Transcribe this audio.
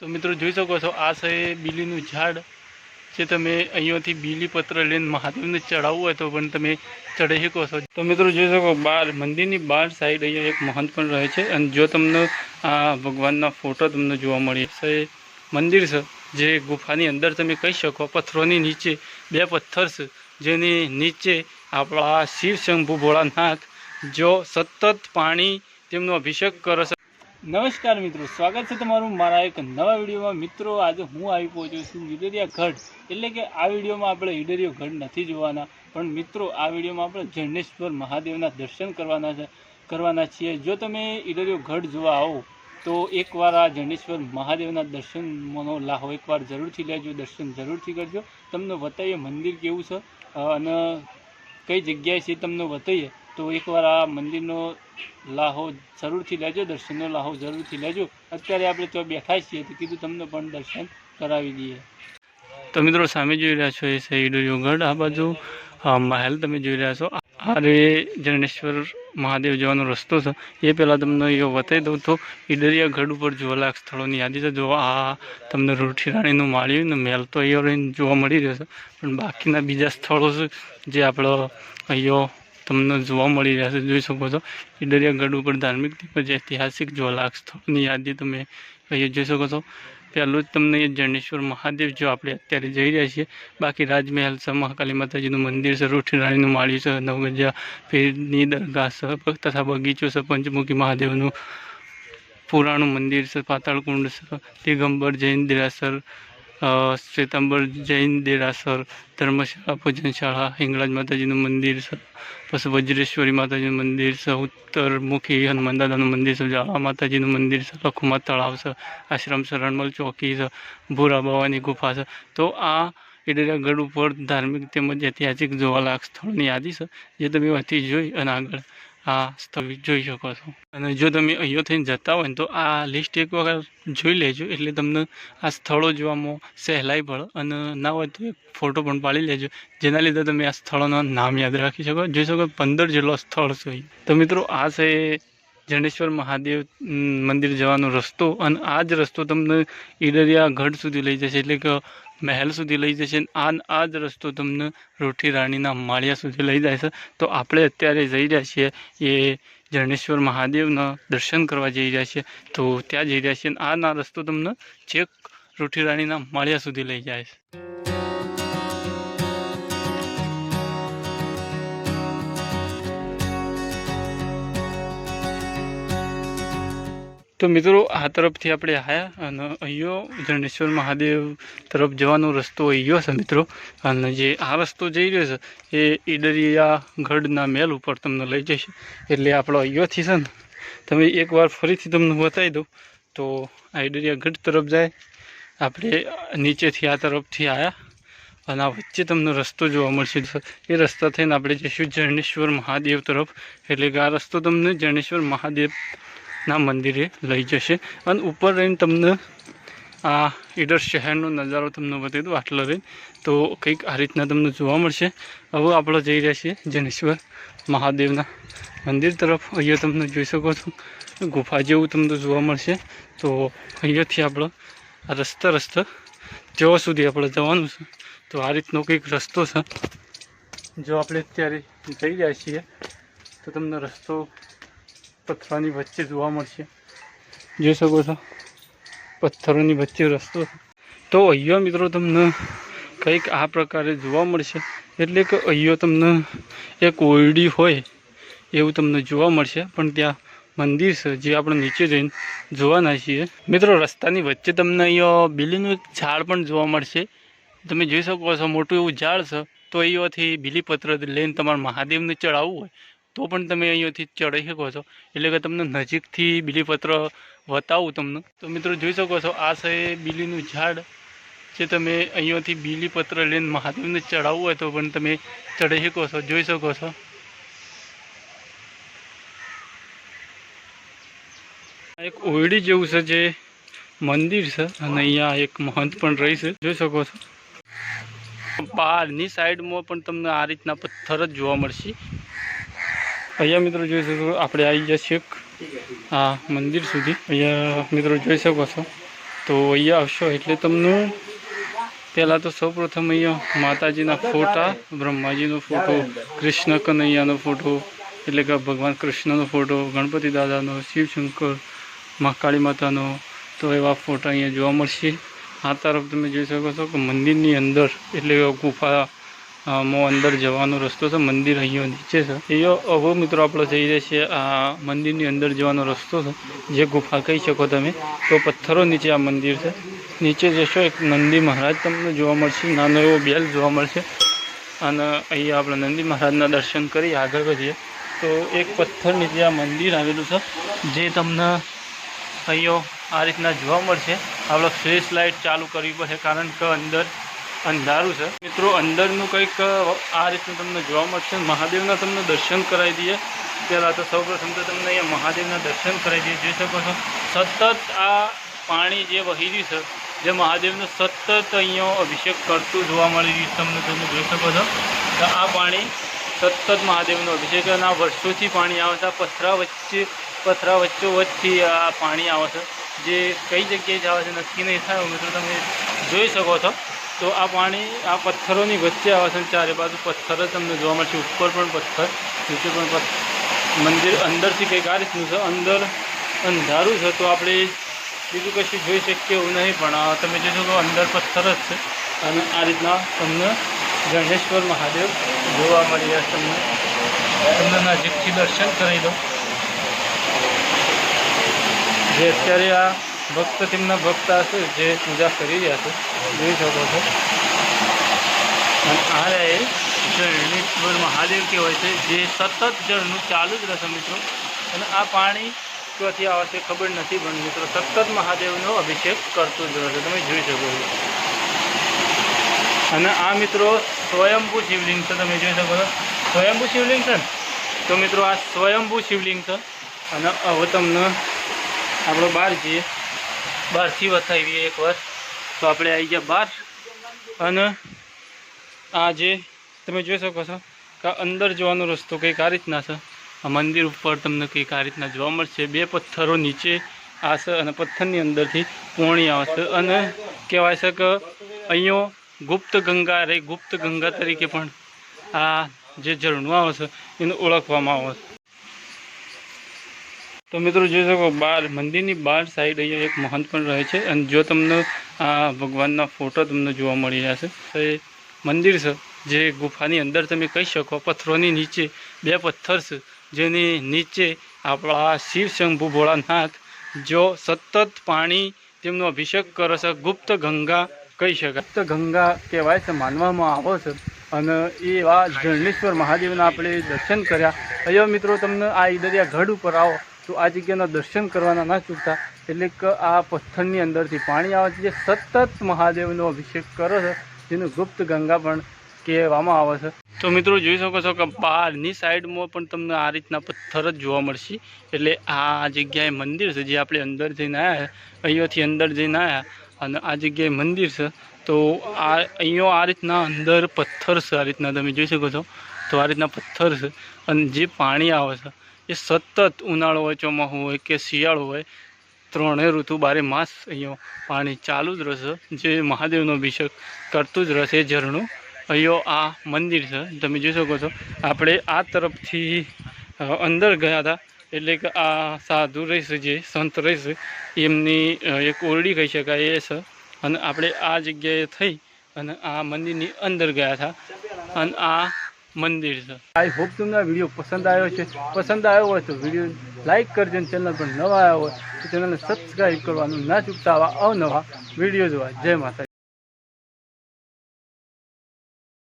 તો મિત્રો જોઈ શકો છો, આ છે બીલીનું ઝાડ. જે તમે અહીંયાથી બીલી પત્ર લઈને મહાદેવને ચડાવવું હોય તો પણ તમે ચડી શકો છો. તો મિત્રો જોઈ શકો બહાર મંદિરની બહાર સાઈડ અહીંયા એક મહંત પણ રહે છે. અને જો તમને આ ભગવાનના ફોટો તમને જોવા મળી છે મંદિર છે, જે ગુફાની અંદર તમે કહી શકો, પથ્થરોની નીચે બે પથ્થર છે, જેની નીચે આપણા શિવ શંભુ ભોળાનાથ જો સતત પાણી તેમનો અભિષેક કરે છે. નમસ્કાર મિત્રો, સ્વાગત છે તમારું મારા એક નવા વિડીયોમાં. મિત્રો, આજે હું આવી પહોંચ્યો છું ઈડરિયા ગઢ. એટલે કે આ વિડીયોમાં આપણે ઈડરિયો ગઢ નથી જોવાના, પણ મિત્રો, આ વિડીયોમાં આપણે જરણેશ્વર મહાદેવના દર્શન કરવાના છે, કરવાના છીએ. જો તમે ઈડરિયો ગઢ જોવા આવો, તો એકવાર આ જરણેશ્વર મહાદેવના દર્શનનો લાહો એકવાર જરૂરથી લેજો, દર્શન જરૂરથી કરજો. તમને બતાવીએ મંદિર કેવું છે અને કઈ જગ્યાએ છે તમને બતાવીએ તો એકવાર આ મંદિરનો લાહો જરૂરથી લેજો, દર્શનનો લાહો જરૂરથી લેજો. અત્યારે આપણે તો બેઠા છીએ તો કીધું તમને પણ દર્શન કરાવી દઈએ. તો મિત્રો સામે જોઈ રહ્યા છો એ છે યોગઢ, આ બાજુ મહેલ તમે જોઈ રહ્યા છો. આ રે જરણેશ્વર મહાદેવ જવાનો રસ્તો છે. એ પહેલાં તમને એ બતાવી દઉં તો ઈડરિયા ગઢ ઉપર જોવાલાયક સ્થળોની યાદી છે. જો આ તમને રૂઠી રાણીનું માળ્યું ને મહેલ તો અહીંયા જોવા મળી રહ્યો છે પણ બાકીના બીજા સ્થળો છે જે આપણો અહીંયા તમને જોવા મળી રહ્યા છે જોઈ શકો છો. એ દરિયાગઢ ઉપર ધાર્મિક તેમજ ઐતિહાસિક જોવાલાયક સ્થળની યાદી તમે અહીંયા જોઈ શકો છો. પહેલું જ તમને એ જરણેશ્વર મહાદેવ જો આપણે અત્યારે જઈ રહ્યા છીએ, બાકી રાજમહેલ છે, મહાકાલી માતાજીનું મંદિર છે, રૂઠી રાણીનું માળી છે, નવગજા પીરની દરગાહ છે, તથા બગીચો છે, પંચમુખી મહાદેવનું પુરાણું મંદિર છે, પાતાળકુંડ છે, દિગંબર જૈન દેરાસર શ્વેતાંબર જૈન દેરાસર, ધર્મશાળા, ભોજનશાળા, હિંગળાજ માતાજીનું મંદિર પછી વજ્રેશ્વરી માતાજીનું મંદિર છે ઉત્તરમુખી હનુમાન દાદાનું મંદિર છે જાળા માતાજીનું મંદિર છે લખુમા તળાવ છે આશ્રમ છે રણમલ ચોકી છે ભૂરા બાવાની ગુફા છે તો આ ગઢ ઉપર ધાર્મિક તેમજ ઐતિહાસિક જોવાલાયક સ્થળોની યાદી છે જે તમે અહીંથી જોઈ અને આગળ આ સ્થળ જોઈ શકો છો. અને જો તમે અહીંયા થઈને જતા હોય ને તો આ લિસ્ટ એક વખત જોઈ લેજો. એટલે તમને આ સ્થળો જોવામાં સહેલાઈ પડે અને ના હોય તો ફોટો પણ પાડી લેજો. જેના લીધે તમે આ સ્થળોના નામ યાદ રાખી શકો. જોઈ શકો પંદર જેટલો સ્થળ છે તો મિત્રો, આ છે જણેશ્વર મહાદેવ મંદિર જવાનો રસ્તો. અને આ જ રસ્તો તમને ઈડરિયા ગઢ સુધી લઈ જશે. એટલે કે મહેલ સુધી લઈ જશે. આ આ જ રસ્તો તમને રોઠી રાણીના માળિયા સુધી લઈ જાય છે. તો આપણે અત્યારે જઈ રહ્યા છીએ એ જરણેશ્વર મહાદેવના દર્શન કરવા જઈ રહ્યા છીએ. તો ત્યાં જઈ રહ્યા છીએ. આના રસ્તો તમને છેક રોઠી રાણીના માળિયા સુધી લઈ જાય છે. તો મિત્રો, આ તરફથી આપણે આવ્યા અને અહીંયો જરણેશ્વર મહાદેવ તરફ જવાનો રસ્તો અહીંયો છે મિત્રો. અને જે આ રસ્તો જઈ રહ્યો છે, એ ઈડરિયા ગઢના મેલ ઉપર તમને લઈ જશે એટલે આપણો અહીંયોથી છે ને, તમે એકવાર ફરીથી તમને બતાવી દઉં. તો આ ઈડરિયા ગઢ તરફ જાય, આપણે નીચેથી આ તરફથી આવ્યા અને આ વચ્ચે તમને રસ્તો જોવા મળશે. એ રસ્તા થઈને આપણે જઈશું જરણેશ્વર મહાદેવ તરફ. એટલે કે આ રસ્તો તમને જરણેશ્વર મહાદેવ ના મંદિરે લઈ જશે. અને ઉપર રહીને તમને આ ઈડર શહેરનો નજારો તમને બતાવી દઉં, આટલો રહીને. તો કંઈક આ રીતના તમને જોવા મળશે. હવે આપણે જઈ રહ્યા છીએ જનેશ્વર મહાદેવના મંદિર તરફ. અહીંયા તમને જોઈ શકો છો, ગુફા જેવું તમને જોવા મળશે. તો અહીંયાથી આપણે રસ્તા રસ્તા જવા સુધી આપણે જવાનું છે. તો આ રીતનો કંઈક રસ્તો છે. જો આપણે અત્યારે જઈ રહ્યા છીએ, તો તમને રસ્તો પથ્થરોની વચ્ચે જોવા મળશે. જોઈ શકો છો. પથ્થરોની વચ્ચે રસ્તો. તો અહીંયા મિત્રો તમને કંઈક આ પ્રકારે જોવા મળશે. એટલે કે અહીંયા તમને એક ઓરડી હોય એવું તમને જોવા મળશે. પણ ત્યાં મંદિર છે જે આપણે નીચે જઈને જોવાના છીએ. મિત્રો, રસ્તાની વચ્ચે તમને અહીંયા બીલીનું એક ઝાડ પણ જોવા મળશે. તમે જોઈ શકો છો, મોટું એવું ઝાડ છે. તો અહીંયાથી બીલીપત્ર લઈને તમારે મહાદેવને ચડાવવું હોય. તો પણ તમે અહીંયાથી ચડાવી શકો છો. એટલે કે તમને નજીકથી બીલીપત્ર બતાવું તમને. તો મિત્રો જોઈ શકો છો, આ છે બીલીનું ઝાડ. જે તમે અહીંયાથી બીલીપત્ર લઈને મહાદેવને ચડાવવું હોય તો પણ તમે ચડાવી શકો છો, જોઈ શકો છો. એક ઓરડી જેવું છે જે મંદિર છે અને અહીંયા એક મહંત પણ રહી છે, જોઈ શકો છો. બહારની સાઈડમાં પણ તમને આ રીતના પથ્થર જ જોવા મળશે. અહીંયા મિત્રો જોઈ શકો આપણે આવી ગયા છીએ આ મંદિર સુધી. અહીંયા મિત્રો જોઈ શકો છો. તો અહીંયા આવશો એટલે તમને પહેલાં તો સૌપ્રથમ અહીંયા માતાજીના ફોટા, બ્રહ્માજીનો ફોટો કૃષ્ણ કનૈયાનો ફોટો, એટલે કે ભગવાન કૃષ્ણનો ફોટો, ગણપતિ દાદાનો, શિવશંકર મહાકાળી માતાનો, તો એવા ફોટા અહીંયા જોવા મળશે. આ તરફ તમે જોઈ શકો છો કે મંદિરની અંદર, એટલે ગુફા માં અંદર જવાનો રસ્તો છે, મંદિર અહીંયા નીચે છે. અહીંયા હવે મિત્રો આપણે જઈ રહ્યા છીએ આ મંદિરની અંદર જવાનો રસ્તો છે. જે ગુફા કહી શકો તમે, તો પથ્થરો નીચે આ મંદિર છે. નીચે જશો એક નંદી મહારાજ તમને જોવા મળશે. નાનો એવો બેલ જોવા મળશે. અને અહીંયા આપણે નંદી મહારાજના દર્શન કરી આગળ વધીએ. તો એક પથ્થર નીચે આ મંદિર આવેલું છે. જે તમને અહીંયા આ રીતના જોવા મળશે. આપણે ફ્લેશ લાઇટ ચાલુ કરવી પડશે, કારણ કે અંદર અંધારું છે. મિત્રો, અંદરનું કંઈક આ રીતનું તમને જોવા મળશે. મહાદેવના તમને દર્શન કરાવી દઈએ. પહેલાં તો સૌપ્રથમ તો તમને અહીંયા મહાદેવના દર્શન કરાવી દઈએ. જોઈ શકો છો. સતત આ પાણી જે વહી રહ્યું છે, જે મહાદેવનો સતત અહીંયા અભિષેક કરતું જોવા મળી રહ્યું છે તમને તમે જોઈ શકો છો. તો આ પાણી સતત મહાદેવનો અભિષેક અને આ વર્ષોથી પાણી આવે છે. આ પથરા વચ્ચે, પથરા વચ્ચો વચ્ચથી આ પાણી આવે છે. જે કઈ જગ્યાએ જ આવે છે, નક્કી નહીં થાય. મિત્રો, તમે જોઈ શકો છો. તો આ પાણી આ પથ્થરોની વચ્ચે આવે છે ચારે બાજુ પથ્થર જ તમને જોવા મળશે. ઉપર પણ પથ્થર, નીચે પણ પથ્થર. મંદિર અંદરથી કંઈક આ રીતનું છે. અંદર અંધારું છે તો આપણે બીજું કશું જોઈ શકીએ એવું નહીં, પણ તમે જોશો તો અંદર પથ્થર જ છે. અને આ રીતના તમને ગણેશ્વર મહાદેવ જોવા મળી રહ્યા તમને. તમને નજીકથી દર્શન કરી દો જે અત્યારે આ ભક્ત તેમના ભક્ત હશે, જે પૂજા કરી રહ્યા છે, જોઈ શકો છો. અને આ રહ્યા એ જળનેશ્વર મહાદેવ કહેવાય છે, જે સતત જળનું ચાલુ જ રહેશે મિત્રો. અને આ પાણી ક્યાંથી આવશે ખબર નથી, પણ મિત્રો સતત મહાદેવનો અભિષેક કરતો જ રહેશે તમે જોઈ શકો છો. અને આ મિત્રો સ્વયંભૂ શિવલિંગ છે, તમે જોઈ શકો છો. સ્વયંભૂ શિવલિંગ છે ને? તો મિત્રો આ સ્વયંભૂ શિવલિંગ છે. અને હવે તમને આપણે બહાર જઈએ. બહારથી એક એકવાર તો આપણે આવી ગયા બહાર અને આ જે તમે જોઈ શકો છો કે અંદર જવાનો રસ્તો કંઈક આ રીતના છે. આ મંદિર ઉપર તમને કંઈક આ રીતના જોવા મળશે. બે પથ્થરો નીચે આશે અને પથ્થરની અંદરથી પોણી આવશે. અને કહેવાય છે કે અહીંયા ગુપ્ત ગંગા રે ગુપ્ત ગંગા તરીકે પણ આ જે ઝરણું આવે છે, એને ઓળખવામાં આવે છે. તો મિત્રો જોઈ શકો બહાર મંદિરની બહાર સાઈડ અહીંયા એક મહંત પણ રહે છે અને જો તમને આ ભગવાનના ફોટો તમને જોવા મળી છે તો એ મંદિર છે, જે ગુફાની અંદર તમે કહી શકો, પથ્થરોની નીચે બે પથ્થર છે, જેની નીચે આપણા શિવશંભુ ભોળાનાથ, જો સતત પાણી તેમનો અભિષેક કરે છે, ગુપ્ત ગંગા કહી શકાય. ગુપ્ત ગંગા કહેવાય છે, માનવામાં આવે છે અને એવા જળનેશ્વર મહાદેવના આપણે દર્શન કર્યા. અહીંયા મિત્રો તમને આ ઈદરિયા ગઢ ઉપર આવો તો આ જગ્યાના દર્શન કરવાના ના ચૂકતા, એટલે કે આ પથ્થરની અંદરથી પાણી આવે છે, જે સતત મહાદેવનો અભિષેક કરે છે, જેનું ગુપ્ત ગંગા પણ કહેવામાં આવે છે. તો મિત્રો જોઈ શકો છો કે બહારની સાઈડમાં પણ તમને આ રીતના પથ્થર જ જોવા મળશે. એટલે આ જગ્યાએ મંદિર છે, જે આપણે અંદર જઈને આવ્યા અહીંયાથી અંદર જઈને આવ્યા અને આ જગ્યાએ મંદિર છે. તો આ અહીંયા આ રીતના અંદર પથ્થર છે, આ રીતના તમે જોઈ શકો છો. તો આ રીતના પથ્થર છે અને જે પાણી આવે છે એ સતત ઉનાળો હોય ચોમાસું હોય કે શિયાળો હોય, ત્રણેય ઋતુ બારે માસ અહીંયા પાણી ચાલુ જ રહેશે. જે મહાદેવનો અભિષેક કરતું જ રહેશે ઝરણું. અહીંયા આ મંદિર છે. તમે જોઈ શકો છો. આપણે આ તરફથી અંદર ગયા હતા. એટલે કે આ સાધુ રહેશે, જે સંત રહેશે, એમની એક ઓરડી કહી શકાય એ છે. અને આપણે આ જગ્યાએ થઈ અને આ મંદિરની અંદર ગયા હતા. અને આ મંદિર છે. આઈ હોપ તમને વીડિયો પસંદ આવ્યો છે. પસંદ આવ્યો હોય તો વીડિયો લાઈક કરજો અને ચેનલ પર નવા આવ્યો હોય તો ચેનલને સબસ્ક્રાઈબ કરવાનું ના ચૂકતા આવા અવનવા વીડિયો જોવા. જય માતા